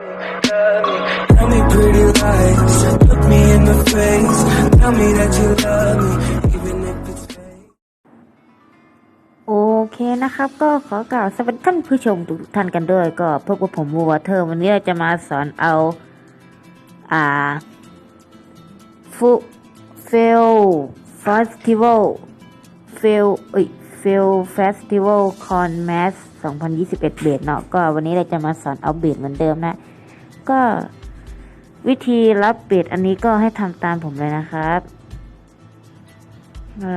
Tell me pretty lies, look me in the face. Tell me that you love me, even if it's fake. โอเคนะครับ ก็ขอกล่าวสวัสดีท่านผู้ชมทุกท่านกันด้วย ก็พบกับผมวัวเทอร์วันนี้เราจะมาสอนเอา อ่าฟุเฟลเฟสติวัลเฟลเอ้ยเฟลเฟสติวัลคอนแมส 2021 เบสเนาะก็วันนี้เราจะมาสอนเอาเบสเหมือนเดิมนะ ก็วิธีรับเบสอันนี้ก็ให้ทำตามผมเลยนะครับ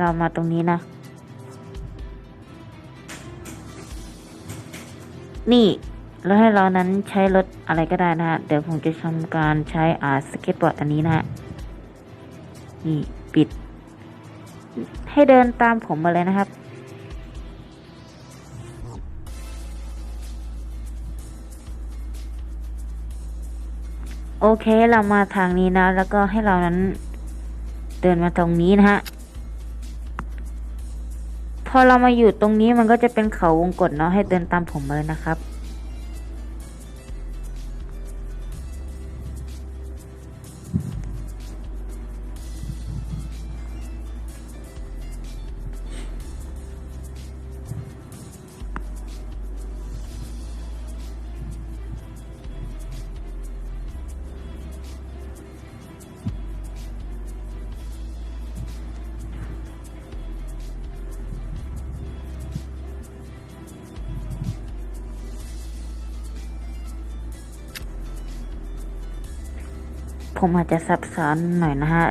เรามาตรงนี้นะ นี่แล้วให้เรานั้นใช้รถอะไรก็ได้นะฮะ เดี๋ยวผมจะทำการใช้อาสเก็ตบอร์ดอันนี้นะฮะ นี่ ปิด ให้เดินตามผมมาเลยนะครับ โอเคเรามาทางนี้นะ แล้วก็ให้เรานั้นเดินมาตรงนี้นะฮะพอเรามาอยู่ตรงนี้มันก็จะเป็นเขาวงกดเนาะให้เดินตามผมมาเลยนะครับ ผมอาจจะซับซ้อนหน่อยนะฮะ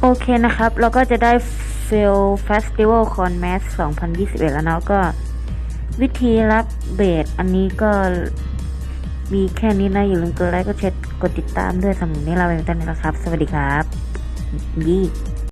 โอเคนะครับ เราก็จะได้ f i l Festival Con Mass 2021 แล้วเนาะก็วิธีรับเบสอันนี้ก็มีแค่นี้นะ อย่าลืมกดไลค์กดแชร์กดติดตามด้วยสำหรับนี้เราเปกันนะครับ สวัสดีครับยี่